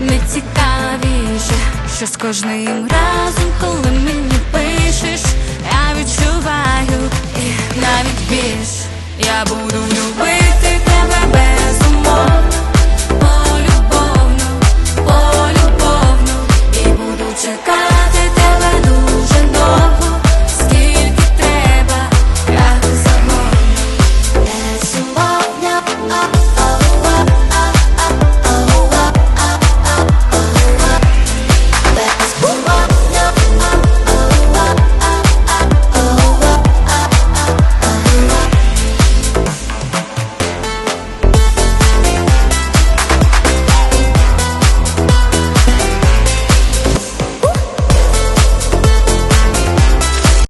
не цікавіше, що з кожним разом, коли мені пишеш, я відчуваю і навіть більш я буду.